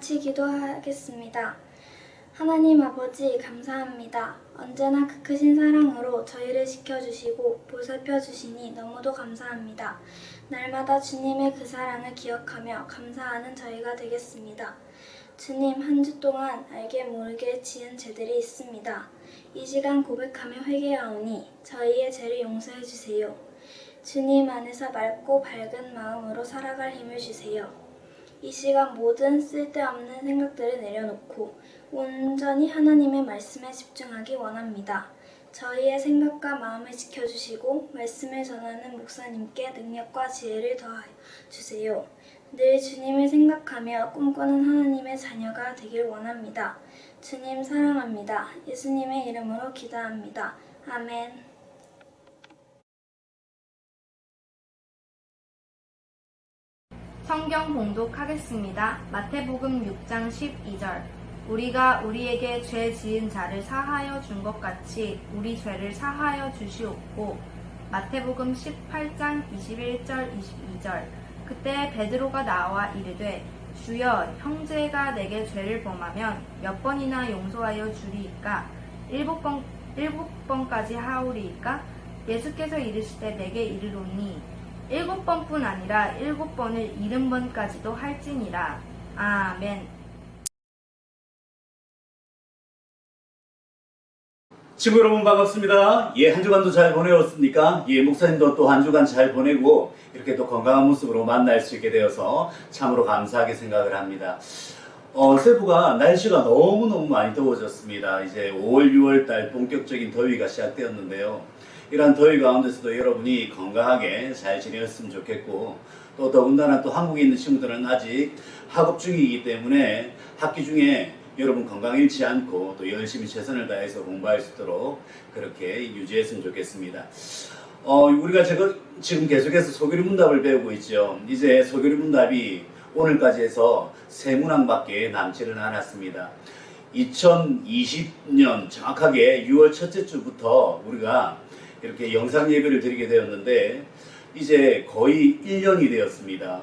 다 같이 기도 하겠습니다. 하나님 아버지 감사합니다. 언제나 그 크신 사랑으로 저희를 지켜주시고 보살펴 주시니 너무도 감사합니다. 날마다 주님의 그 사랑을 기억하며 감사하는 저희가 되겠습니다. 주님 한 주 동안 알게 모르게 지은 죄들이 있습니다. 이 시간 고백하며 회개하오니 저희의 죄를 용서해 주세요. 주님 안에서 맑고 밝은 마음으로 살아갈 힘을 주세요. 이 시간 모든 쓸데없는 생각들을 내려놓고 온전히 하나님의 말씀에 집중하기 원합니다. 저희의 생각과 마음을 지켜주시고 말씀을 전하는 목사님께 능력과 지혜를 더하여 주세요. 늘 주님을 생각하며 꿈꾸는 하나님의 자녀가 되길 원합니다. 주님 사랑합니다. 예수님의 이름으로 기도합니다. 아멘. 성경 봉독하겠습니다. 마태복음 6장 12절. 우리가 우리에게 죄 지은 자를 사하여 준 것 같이 우리 죄를 사하여 주시옵고 마태복음 18장 21절 22절. 그때 베드로가 나와 이르되 주여 형제가 내게 죄를 범하면 몇 번이나 용서하여 주리이까 일곱 번 일곱 번까지 하오리이까 예수께서 이르시되 내게 이르노니 일곱 번뿐 아니라 일곱 번을 일흔 번까지도 할지니라. 아멘. 친구 여러분 반갑습니다. 예, 한 주간도 잘 보내었습니까? 예, 목사님도 또 한 주간 잘 보내고 이렇게 또 건강한 모습으로 만날 수 있게 되어서 참으로 감사하게 생각을 합니다. 어, 세부가 날씨가 너무너무 많이 더워졌습니다. 이제 5월, 6월 달 본격적인 더위가 시작되었는데요. 이러한 더위 가운데서도 여러분이 건강하게 잘 지내셨으면 좋겠고 또 더군다나 또 한국에 있는 친구들은 아직 학업 중이기 때문에 학기 중에 여러분 건강 잃지 않고 또 열심히 최선을 다해서 공부할 수 있도록 그렇게 유지했으면 좋겠습니다. 어, 우리가 지금 계속해서 소교리 문답을 배우고 있죠. 이제 소교리 문답이 오늘까지 해서 세 문항밖에 남지를 않았습니다. 2020년 정확하게 6월 첫째 주부터 우리가 이렇게 영상 예배를 드리게 되었는데 이제 거의 1년이 되었습니다.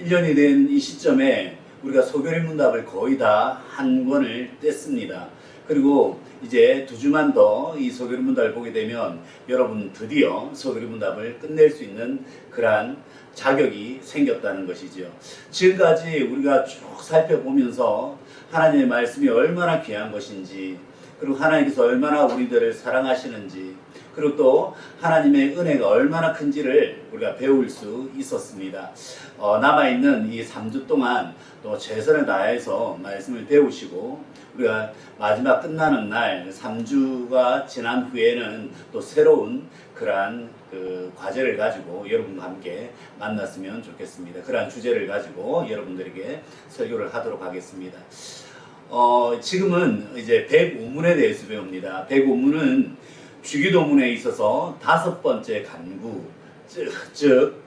1년이 된 이 시점에 우리가 소교리 문답을 거의 다 한 권을 뗐습니다. 그리고 이제 두 주만 더 이 소교리 문답을 보게 되면 여러분 드디어 소교리 문답을 끝낼 수 있는 그러한 자격이 생겼다는 것이지요. 지금까지 우리가 쭉 살펴보면서 하나님의 말씀이 얼마나 귀한 것인지 그리고 하나님께서 얼마나 우리들을 사랑하시는지 그리고 또 하나님의 은혜가 얼마나 큰지를 우리가 배울 수 있었습니다. 어, 남아있는 이 3주 동안 또 최선을 다해서 말씀을 배우시고 우리가 마지막 끝나는 날 3주가 지난 후에는 또 새로운 그러한 그 과제를 가지고 여러분과 함께 만났으면 좋겠습니다. 그러한 주제를 가지고 여러분들에게 설교를 하도록 하겠습니다. 어, 지금은 이제 105문에 대해서 배웁니다. 105문은 주기도문에 있어서 다섯 번째 간구, 즉, 즉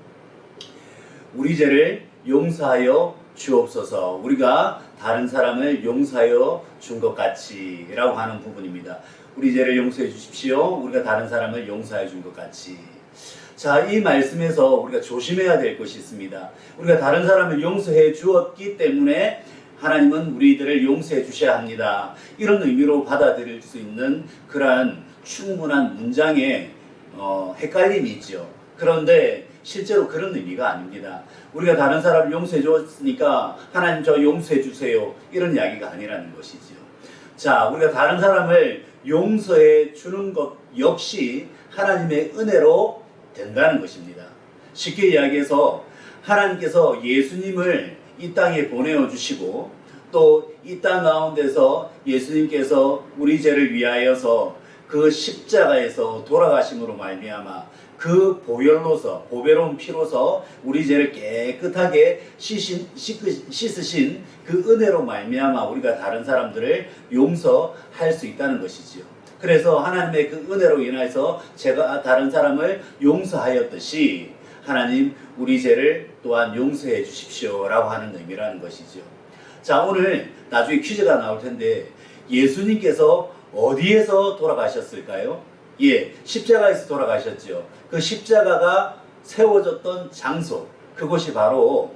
우리 죄를 용서하여 주옵소서. 우리가 다른 사람을 용서하여 준 것 같이 라고 하는 부분입니다. 우리 죄를 용서해 주십시오. 우리가 다른 사람을 용서해 준 것 같이. 자, 이 말씀에서 우리가 조심해야 될 것이 있습니다. 우리가 다른 사람을 용서해 주었기 때문에 하나님은 우리들을 용서해 주셔야 합니다. 이런 의미로 받아들일 수 있는 그러한 충분한 문장에 어, 헷갈림이 있죠. 그런데 실제로 그런 의미가 아닙니다. 우리가 다른 사람을 용서해 줬으니까 하나님 저 용서해 주세요. 이런 이야기가 아니라는 것이죠. 자, 우리가 다른 사람을 용서해 주는 것 역시 하나님의 은혜로 된다는 것입니다. 쉽게 이야기해서 하나님께서 예수님을 이 땅에 보내어 주시고 또 이 땅 가운데서 예수님께서 우리 죄를 위하여서 그 십자가에서 돌아가심으로 말미암아 그 보혈로서 보배로운 피로서 우리 죄를 깨끗하게 씻으신, 씻으- 씻으신 그 은혜로 말미암아 우리가 다른 사람들을 용서할 수 있다는 것이지요. 그래서 하나님의 그 은혜로 인해서 제가 다른 사람을 용서하였듯이 하나님 우리 죄를 또한 용서해 주십시오라고 하는 의미라는 것이죠. 자 오늘 나중에 퀴즈가 나올 텐데 예수님께서 어디에서 돌아가셨을까요? 예, 십자가에서 돌아가셨죠. 그 십자가가 세워졌던 장소, 그곳이 바로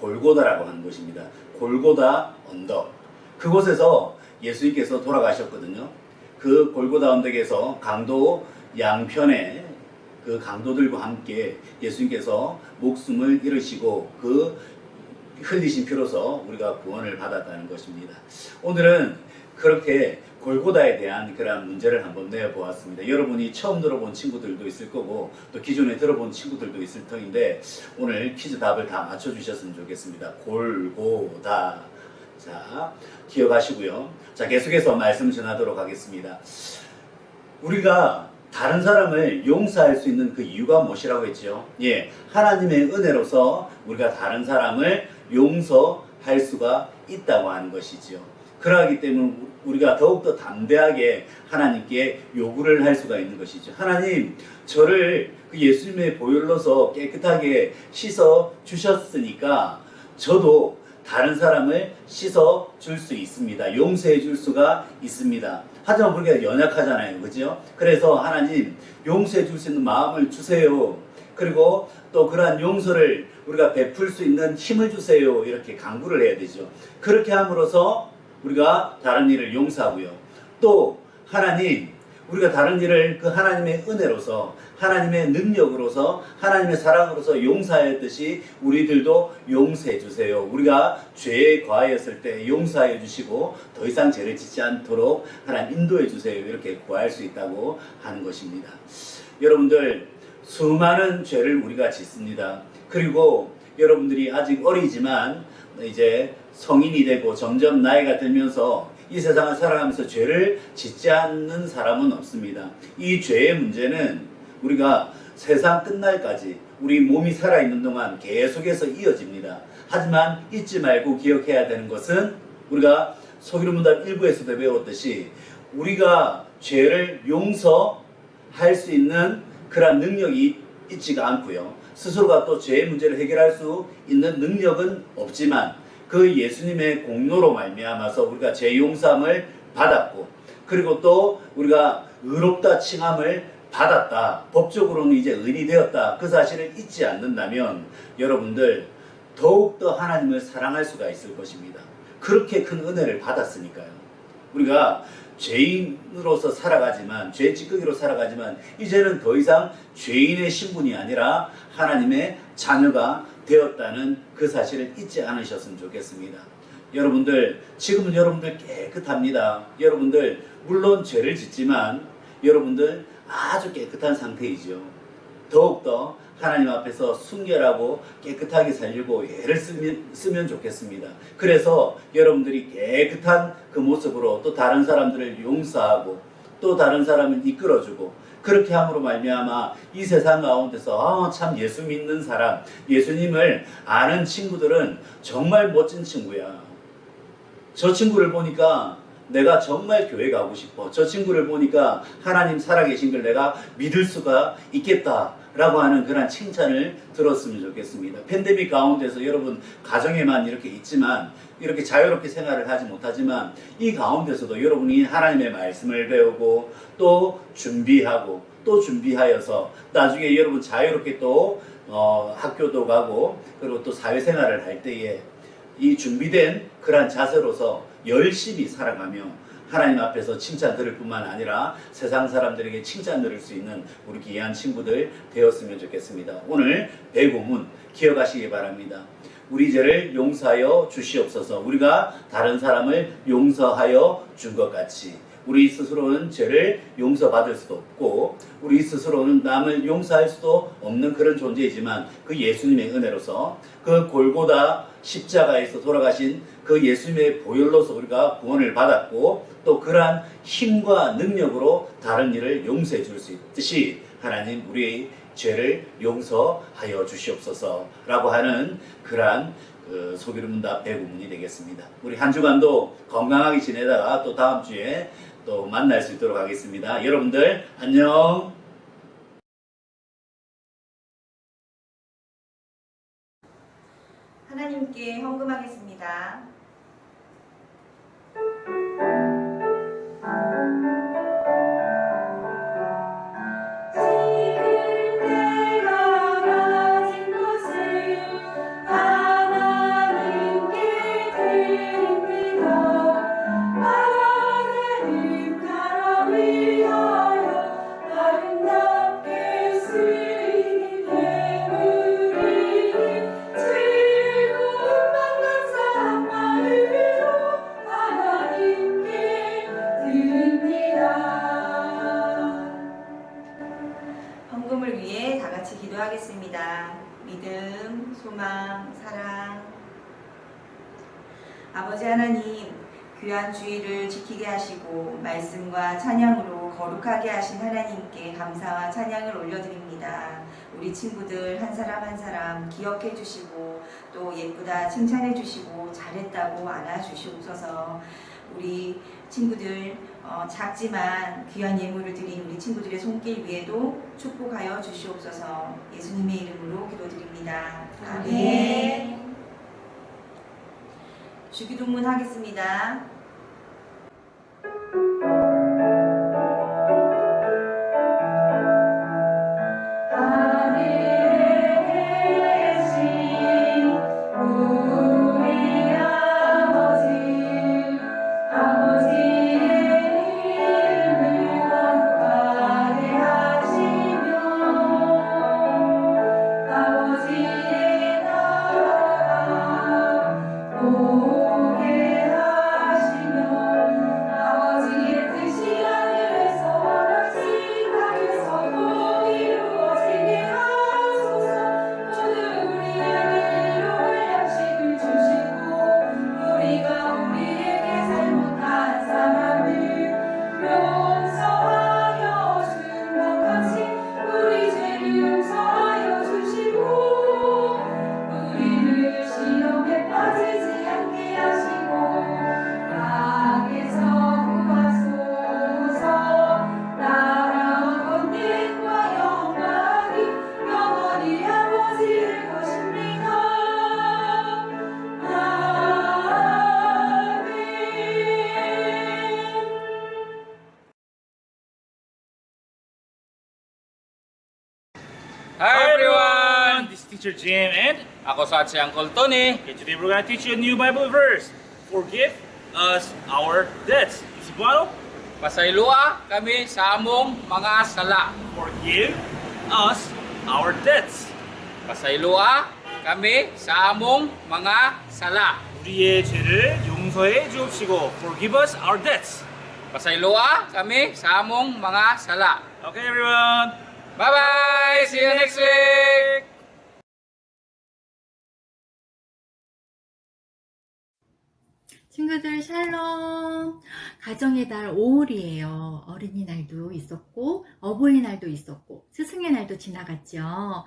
골고다라고 하는 곳입니다. 골고다 언덕. 그곳에서 예수님께서 돌아가셨거든요. 그 골고다 언덕에서 강도 양편에 그 강도들과 함께 예수님께서 목숨을 잃으시고 그 흘리신 피로서 우리가 구원을 받았다는 것입니다. 오늘은 그렇게 골고다에 대한 그러한 문제를 한번 내어보았습니다. 여러분이 처음 들어본 친구들도 있을 거고 또 기존에 들어본 친구들도 있을 터인데 오늘 퀴즈 답을 다 맞춰주셨으면 좋겠습니다. 골고다. 자, 기억하시고요. 자, 계속해서 말씀 전하도록 하겠습니다. 우리가 다른 사람을 용서할 수 있는 그 이유가 무엇이라고 했죠? 예, 하나님의 은혜로서 우리가 다른 사람을 용서할 수가 있다고 하는 것이지요. 그러하기 때문에 우리가 더욱더 담대하게 하나님께 요구를 할 수가 있는 것이죠. 하나님, 저를 그 예수님의 보혈로서 깨끗하게 씻어 주셨으니까 저도 다른 사람을 씻어 줄 수 있습니다. 용서해 줄 수가 있습니다. 하지만 우리가 연약하잖아요. 그죠? 그래서 하나님 용서해 줄 수 있는 마음을 주세요. 그리고 또 그러한 용서를 우리가 베풀 수 있는 힘을 주세요. 이렇게 강구를 해야 되죠. 그렇게 함으로써 우리가 다른 일을 용서하고요. 또 하나님 우리가 다른 일을 그 하나님의 은혜로서 하나님의 능력으로서 하나님의 사랑으로서 용서하였듯이 우리들도 용서해 주세요. 우리가 죄에 과하였을 때 용서하여 주시고 더 이상 죄를 짓지 않도록 하나님 인도해 주세요. 이렇게 구할 수 있다고 하는 것입니다. 여러분들 수많은 죄를 우리가 짓습니다. 그리고 여러분들이 아직 어리지만 이제 성인이 되고 점점 나이가 들면서 이 세상을 살아가면서 죄를 짓지 않는 사람은 없습니다. 이 죄의 문제는 우리가 세상 끝날까지 우리 몸이 살아있는 동안 계속해서 이어집니다. 하지만 잊지 말고 기억해야 되는 것은 우리가 소기름 문답 1부에서도 배웠듯이 우리가 죄를 용서할 수 있는 그런 능력이 있지가 않고요. 스스로가 또 죄의 문제를 해결할 수 있는 능력은 없지만 그 예수님의 공로로 말미암아서 우리가 죄 용서함을 받았고 그리고 또 우리가 의롭다 칭함을 받았다. 법적으로는 이제 의인이 되었다. 그 사실을 잊지 않는다면 여러분들 더욱더 하나님을 사랑할 수가 있을 것입니다. 그렇게 큰 은혜를 받았으니까요. 우리가 죄인으로서 살아가지만 죄 찌꺼기로 살아가지만 이제는 더 이상 죄인의 신분이 아니라 하나님의 자녀가 되었다는 그 사실을 잊지 않으셨으면 좋겠습니다. 여러분들 지금은 여러분들 깨끗합니다. 여러분들 물론 죄를 짓지만 여러분들 아주 깨끗한 상태이죠. 더욱더 하나님 앞에서 순결하고 깨끗하게 살려고 애를 쓰면, 쓰면 좋겠습니다. 그래서 여러분들이 깨끗한 그 모습으로 또 다른 사람들을 용서하고 또 다른 사람을 이끌어주고 그렇게 함으로 말미암아 이 세상 가운데서 아, 참 예수 믿는 사람, 예수님을 아는 친구들은 정말 멋진 친구야. 저 친구를 보니까 내가 정말 교회 가고 싶어. 저 친구를 보니까 하나님 살아계신 걸 내가 믿을 수가 있겠다. 라고 하는 그런 칭찬을 들었으면 좋겠습니다. 팬데믹 가운데서 여러분 가정에만 이렇게 있지만 이렇게 자유롭게 생활을 하지 못하지만 이 가운데서도 여러분이 하나님의 말씀을 배우고 또 준비하고 또 준비하여서 나중에 여러분 자유롭게 또 어, 학교도 가고 그리고 또 사회생활을 할 때에 이 준비된 그러한 자세로서 열심히 살아가며 하나님 앞에서 칭찬 들을 뿐만 아니라 세상 사람들에게 칭찬 들을 수 있는 우리 귀한 친구들 되었으면 좋겠습니다. 오늘 배고문 기억하시기 바랍니다. 우리 죄를 용서하여 주시옵소서. 우리가 다른 사람을 용서하여 준 것 같이 우리 스스로는 죄를 용서받을 수도 없고 우리 스스로는 남을 용서할 수도 없는 그런 존재이지만 그 예수님의 은혜로서 그 골고다 십자가에서 돌아가신 그 예수님의 보혈로서 우리가 구원을 받았고 또 그러한 힘과 능력으로 다른 일을 용서해 줄 수 있듯이 하나님 우리의 죄를 용서하여 주시옵소서라고 하는 그러한 그 소기름 문답 배구문이 되겠습니다. 우리 한 주간도 건강하게 지내다가 또 다음 주에 또 만날 수 있도록 하겠습니다. 여러분들 안녕. 하나님께 헌금하겠습니다. 아버지 하나님, 귀한 주의를 지키게 하시고 말씀과 찬양으로 거룩하게 하신 하나님께 감사와 찬양을 올려드립니다. 우리 친구들 한 사람 한 사람 기억해 주시고 또 예쁘다 칭찬해 주시고 잘했다고 안아 주시옵소서. 우리 친구들 어, 작지만 귀한 예물을 드린 우리 친구들의 손길 위에도 축복하여 주시옵소서. 예수님의 이름으로 기도드립니다. 아멘. 주기도문 하겠습니다. Teacher Jim and Ako sa si Uncle Tony. okay, today we're gonna teach you a new Bible verse. Forgive us our debts. Isipano? Pasaylua kami sa among mga sala. Forgive us our debts. Pasaylua kami sa among mga sala. 우리의 죄를 용서해 주옵시고 Forgive us our debts. Pasaylua kami sa among mga sala. Okay everyone! Bye-bye! See you next week! 친구들 샬롬. 가정의 달 5월이에요. 어린이날도 있었고 어버이날도 있었고 스승의 날도 지나갔죠. 와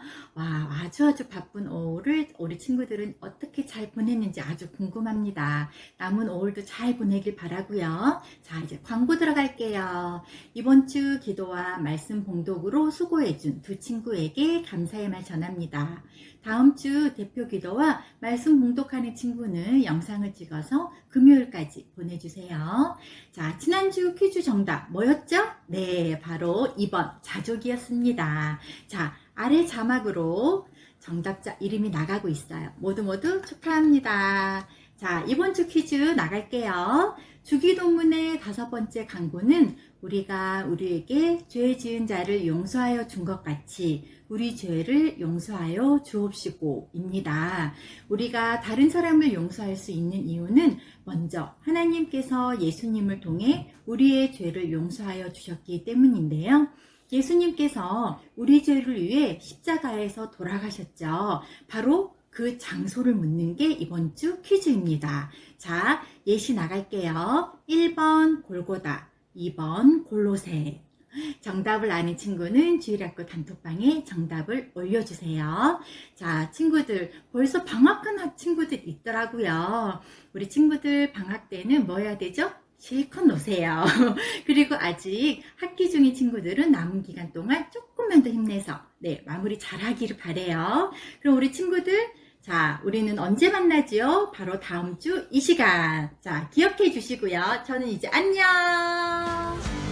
아주 아주 바쁜 5월을 우리 친구들은 어떻게 잘 보냈는지 아주 궁금합니다. 남은 5월도 잘 보내길 바라고요. 자 이제 광고 들어갈게요. 이번 주 기도와 말씀 봉독으로 수고해준 두 친구에게 감사의 말 전합니다 다음 주 대표 기도와 말씀 봉독하는 친구는 영상을 찍어서 금요일까지 보내주세요. 자, 지난주 퀴즈 정답 뭐였죠? 네, 바로 2번 자족이었습니다. 자, 아래 자막으로 정답자 이름이 나가고 있어요. 모두 모두 축하합니다. 자, 이번 주 퀴즈 나갈게요. 주기도문의 다섯 번째 강구는 우리가 우리에게 죄 지은 자를 용서하여 준 것 같이 우리 죄를 용서하여 주옵시고입니다. 우리가 다른 사람을 용서할 수 있는 이유는 먼저 하나님께서 예수님을 통해 우리의 죄를 용서하여 주셨기 때문인데요. 예수님께서 우리 죄를 위해 십자가에서 돌아가셨죠. 바로 그 장소를 묻는 게 이번 주 퀴즈입니다. 자, 예시 나갈게요. 1번 골고다, 2번 골로새. 정답을 아는 친구는 주일학교 단톡방에 정답을 올려주세요. 자, 친구들, 벌써 방학한 학- 친구들 있더라고요. 우리 친구들 방학 때는 뭐 해야 되죠? 실컷 노세요. 그리고 아직 학기 중인 친구들은 남은 기간 동안 조금만 더 힘내서 네, 마무리 잘 하기를 바래요. 그럼 우리 친구들 자, 우리는 언제 만나지요? 바로 다음 주 이 시간. 자, 기억해 주시고요. 저는 이제 안녕.